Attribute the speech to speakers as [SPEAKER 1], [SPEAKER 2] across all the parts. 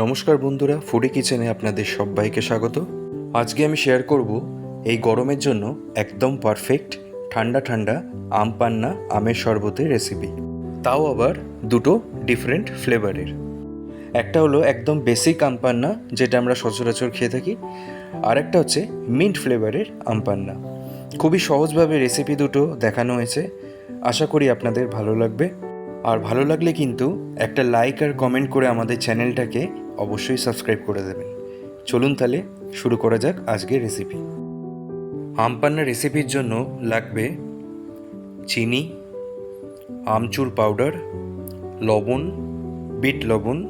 [SPEAKER 1] নমস্কার বন্ধুরা ফুডি কিচেনে আপনাদের সবাইকে স্বাগত। আজকে আমি শেয়ার করব এই গরমের জন্য একদম পারফেক্ট ঠান্ডা ঠান্ডা আম পান্না, আমের শরবতের রেসিপি তাও আবার দুটো ডিফারেন্ট ফ্লেভারের একটা হলো একদম বেসিক আম পান্না, যেটা আমরা সচরাচর খেয়ে থাকি, আর একটা হচ্ছে মিন্ট ফ্লেভারের আম পান্না। খুবই সহজভাবে রেসিপি দুটো দেখানো হয়েছে। আশা করি আপনাদের ভালো লাগবে। আর ভালো লাগলে কিন্তু একটা লাইক আর কমেন্ট করে আমাদের চ্যানেলটাকে অবশ্যই সাবস্ক্রাইব করে দেবেন। চলুন তাহলে শুরু করা যাক আজকের রেসিপি আম পান্না রেসিপির জন্য লাগবে চিনি, আমচুর পাউডার লবণ, বিট লবণ,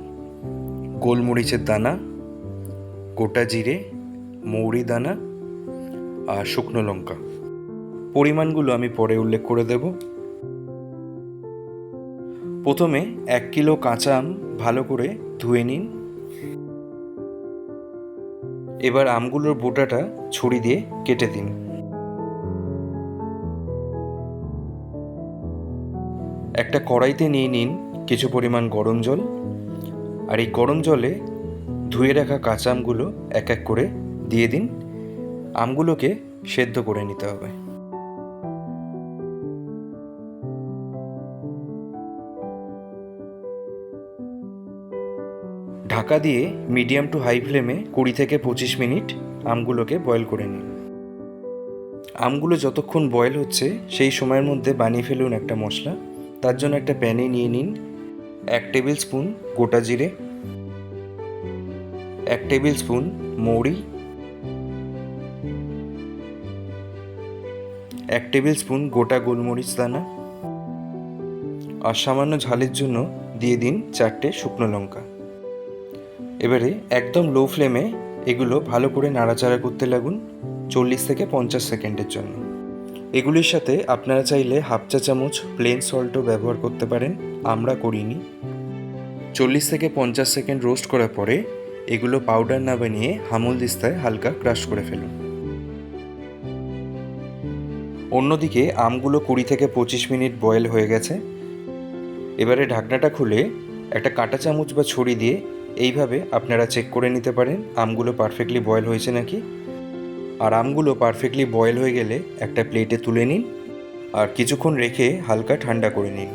[SPEAKER 1] গোলমরিচের দানা, গোটা জিরে, মৌরি দানা আর শুকনো লঙ্কা। পরিমাণগুলো আমি পরে উল্লেখ করে দেব। প্রথমে এক কিলো কাঁচা আম ভালো করে ধুয়ে নিন। এবার আমগুলোর বোটাটা ছুরি দিয়ে কেটে দিন। একটা কড়াইতে নিয়ে নিন কিছু পরিমাণ গরম জল, আর এই গরম জলে ধুয়ে রাখা কাঁচা আমগুলো এক এক করে দিয়ে দিন। আমগুলোকে সেদ্ধ করে নিতে হবে। ঢাকা দিয়ে মিডিয়াম টু হাই ফ্লেমে কুড়ি থেকে পঁচিশ মিনিট আমগুলোকে বয়েল করে নিন। আমগুলো যতক্ষণ বয়েল হচ্ছে, সেই সময়ের মধ্যে বানিয়ে ফেলুন একটা মশলা। তার জন্য একটা প্যানে নিয়ে নিন এক টেবিল স্পুন গোটা জিরে, এক টেবিল স্পুন মৌরি, এক টেবিল স্পুন গোটা গোলমরিচ দানা আর সামান্য ঝালের জন্য দিয়ে দিন চারটে শুকনো লঙ্কা। এবারে একদম লো ফ্লেমে এগুলো ভালো করে নাড়াচাড়া করতে লাগুন চল্লিশ থেকে পঞ্চাশ সেকেন্ডের জন্য। এগুলির সাথে আপনারা চাইলে হাফ চা চামচ প্লেন সল্টও ব্যবহার করতে পারেন, আমরা করিনি। চল্লিশ থেকে পঞ্চাশ সেকেন্ড রোস্ট করার পরে এগুলো পাউডার না বানিয়ে হামুল দিস্তায় হালকা ক্রাশ করে ফেলুন। অন্যদিকে আমগুলো কুড়ি থেকে পঁচিশ মিনিট বয়েল হয়ে গেছে। এবারে ঢাকনাটা খুলে একটা কাঁটা চামচ বা ছড়ি দিয়ে এইভাবে আপনারা চেক করে নিতে পারেন, আমগুলো পারফেক্টলি বয়েল হয়েছে নাকি। আর আমগুলো পারফেক্টলি বয়েল হয়ে গেলে একটা প্লেটে তুলে নিন, আর কিছুক্ষণ রেখে হালকা ঠান্ডা করে নিন।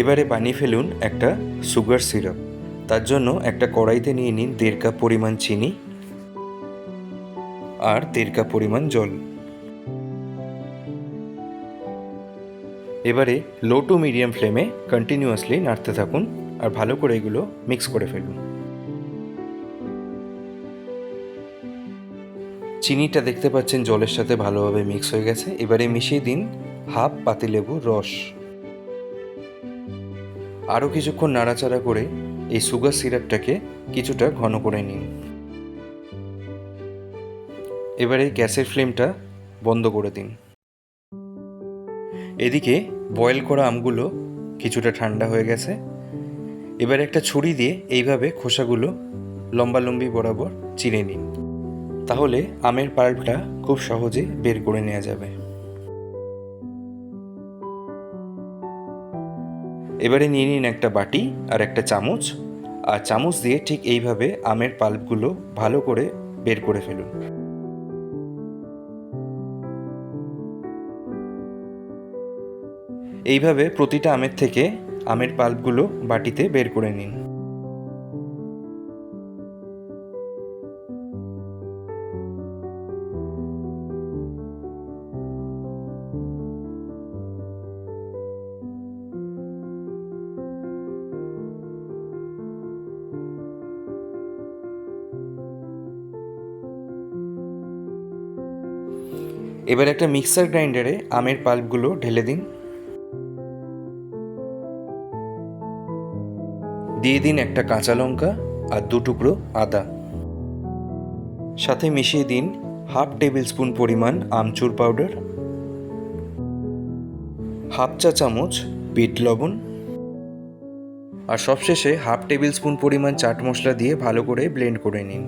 [SPEAKER 1] এবারে বানিয়ে ফেলুন একটা সুগার সিরাপ তার জন্য একটা কড়াইতে নিয়ে নিন দেড় কাপ পরিমাণ চিনি আর কাপ পরিমাণ জল। এবারে লো টু মিডিয়াম ফ্লেমে কন্টিনিউয়াসলি নাড়তে থাকুন আর ভালো করে এগুলো মিক্স করে ফেলুন। চিনিটা দেখতে পাচ্ছেন জলের সাথে ভালোভাবে মিক্স হয়ে গেছে। এবারে মিশিয়ে দিন হাফ পাতিলেবুর রস। আরও কিছুক্ষণ নাড়াচাড়া করে এই সুগার সিরাপটাকে কিছুটা ঘন করে নিন। এবারে গ্যাসের ফ্লেমটা বন্ধ করে দিন। এদিকে বয়েল করা আমগুলো কিছুটা ঠান্ডা হয়ে গেছে। এবার একটা ছুরি দিয়ে এইভাবে খোসাগুলো লম্বালম্বি বরাবর চিড়ে নিন। তাহলে আমের পাল্পটা খুব সহজে বের করে নেওয়া যাবে। এবারে নিয়ে নিন একটা বাটি আর একটা চামচ। আর চামচ দিয়ে ঠিক এইভাবে আমের পাল্পগুলো ভালো করে বের করে ফেলুন। এইভাবে প্রতিটা আমের থেকে আমের পাল্পগুলো বাটিতে বের করে নিন। এবার একটা মিক্সার গ্রাইন্ডারে আমের পাল্পগুলো ঢেলে দিন। দিয়ে দিন একটা কাঁচা লঙ্কা আর দু টুকরো আদা। সাথে মিশিয়ে দিন হাফ টেবিল স্পুন পরিমাণ আমচুর পাউডার, হাফ চা চামচ বিট লবণ আর সবশেষে হাফ টেবিল স্পুন পরিমাণ চাট মশলা দিয়ে ভালো করে ব্লেন্ড করে নিন।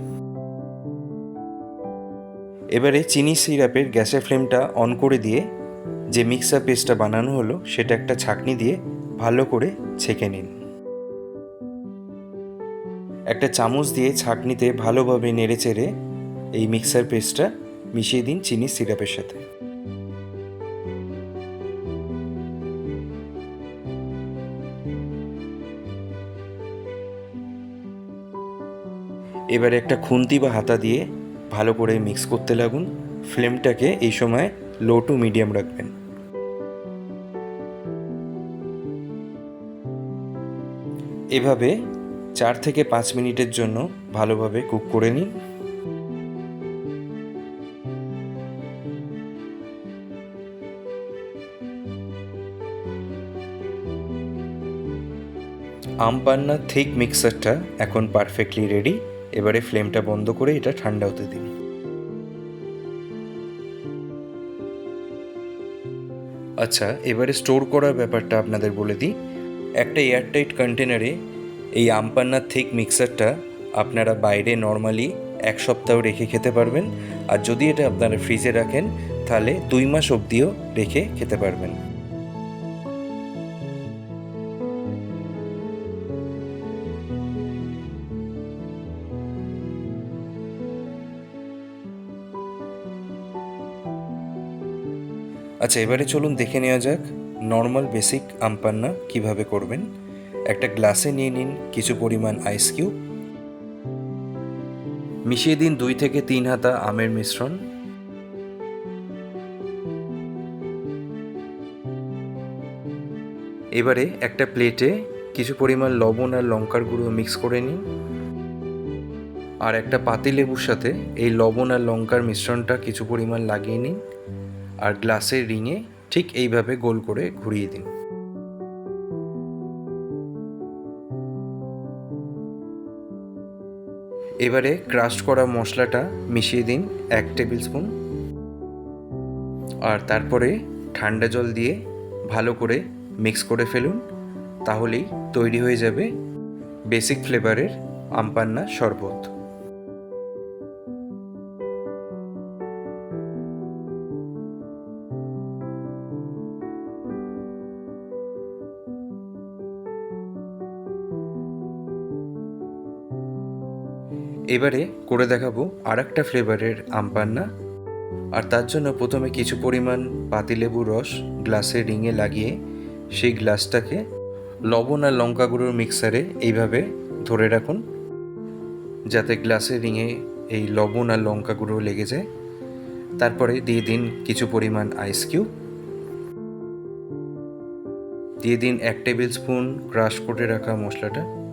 [SPEAKER 1] এবারে চিনি সিরাপের গ্যাসের ফ্লেমটা অন করে দিয়ে যে মিক্সার পেস্টটা বানানো হলো সেটা একটা ছাঁকনি দিয়ে ভালো করে ছেঁকে নিন। একটা চামচ দিয়ে ছাঁকনিতে ভালোভাবে নেড়ে চেড়ে এই মিক্সার পেস্টটা মিশিয়ে দিন চিনি সিরাপের সাথে। এবারে একটা খুন্তি বা হাতা দিয়ে ভালো করে মিক্স করতে লাগুন। ফ্লেমটাকে এই সময় লো টু মিডিয়াম রাখবেন। এভাবে চার থেকে পাঁচ মিনিটের জন্য ভালোভাবে কুক করে নিন। আমপান্না থিক মিক্সারটা এখন পারফেক্টলি রেডি এবারে ফ্লেমটা বন্ধ করে এটা ঠান্ডা হতে দিন। আচ্ছা এবারে স্টোর করার ব্যাপারটা আপনাদের বলে দিই। একটা এয়ারটাইট কন্টেনারে এই আমপান্না থিক মিক্সারটা আপনারা বাইরে নর্মালি এক সপ্তাহ রেখে খেতে পারবেন। আর যদি এটা আপনারা ফ্রিজে রাখেন, তাহলে দুই মাস অবধিও রেখে খেতে পারবেন। আচ্ছা এবারে চলুন দেখে নেওয়া যাক নর্মাল বেসিক আমপান্না কীভাবে করবেন। একটা গ্লাসে নিয়ে নিন কিছু পরিমাণ আইস কিউব মিশিয়ে দিন দুই থেকে তিন হাতা আমের মিশ্রণ। এবারে একটা প্লেটে কিছু পরিমাণ লবণ আর লঙ্কার গুঁড়ো মিক্স করে নিন। আর একটা পাতিলেবুর সাথে এই লবণ আর লঙ্কার মিশ্রণটা কিছু পরিমাণ লাগিয়ে নিন। আর গ্লাসের রিঙে ঠিক এইভাবে গোল করে ঘুরিয়ে দিন। এবারে ক্রাস্ট করা মশলাটা মিশিয়ে দিন এক টেবিল স্পুন আর তারপরে ঠান্ডা জল দিয়ে ভালো করে মিক্স করে ফেলুন, তাহলেই তৈরি হয়ে যাবে বেসিক ফ্লেভারের আমপান্না শরবত। এবারে করে দেখাবো আর একটা ফ্লেভারের আমপান্না। আর তার জন্য প্রথমে কিছু পরিমাণ পাতিলেবুর রস গ্লাসে রিঙে লাগিয়ে সেই গ্লাসটাকে লবণ আর লঙ্কা গুঁড়োর মিক্সারে এইভাবে ধরে রাখুন, যাতে গ্লাসের রিঙে এই লবণ আর লঙ্কা গুঁড়ো লেগে যায়। তারপরে দিয়ে দিন কিছু পরিমাণ আইস কিউব দিয়ে দিন এক টেবিল স্পুন ক্রাশ করে রাখা মশলাটা।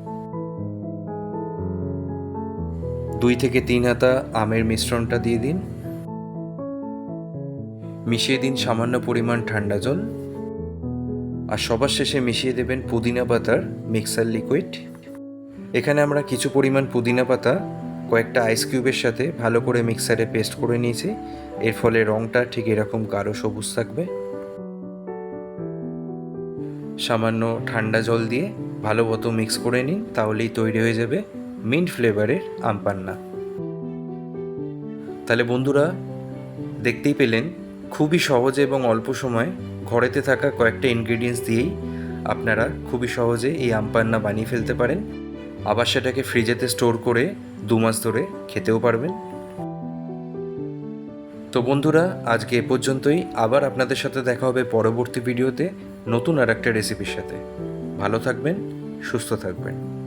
[SPEAKER 1] দুই থেকে তিন হাতা আমের মিশ্রণটা দিয়ে দিন। মিশিয়ে দিন সামান্য পরিমাণ ঠান্ডা জল। আর সবার শেষে মিশিয়ে দেবেন পুদিনা পাতার মিক্সার লিকুইড। এখানে আমরা কিছু পরিমাণ পুদিনা পাতা, কয়েকটা আইস কিউবের সাথে ভালো করে মিক্সারে পেস্ট করে নিয়েছি। এর ফলে রঙটা ঠিক এরকম গাঢ় সবুজ থাকবে। সামান্য ঠান্ডা জল দিয়ে ভালো মতো মিক্স করে নিন, তাহলেই তৈরি হয়ে যাবে। মিন্ট ফ্লেভারের আমপান্না তাহলে বন্ধুরা, দেখতেই পেলেন, খুবই সহজে এবং অল্প সময় ঘরেতে থাকা কয়েকটা ইনগ্রিডিয়েন্টস দিয়েই আপনারা খুবই সহজে এই আমপান্না বানিয়ে ফেলতে পারেন। আবার সেটাকে ফ্রিজেতে স্টোর করে দু মাস ধরে খেতেও পারবেন। তো বন্ধুরা, আজকে এ পর্যন্তই। আবার আপনাদের সাথে দেখা হবে পরবর্তী ভিডিওতে নতুন আর একটা রেসিপির সাথে। ভালো থাকবেন, সুস্থ থাকবেন।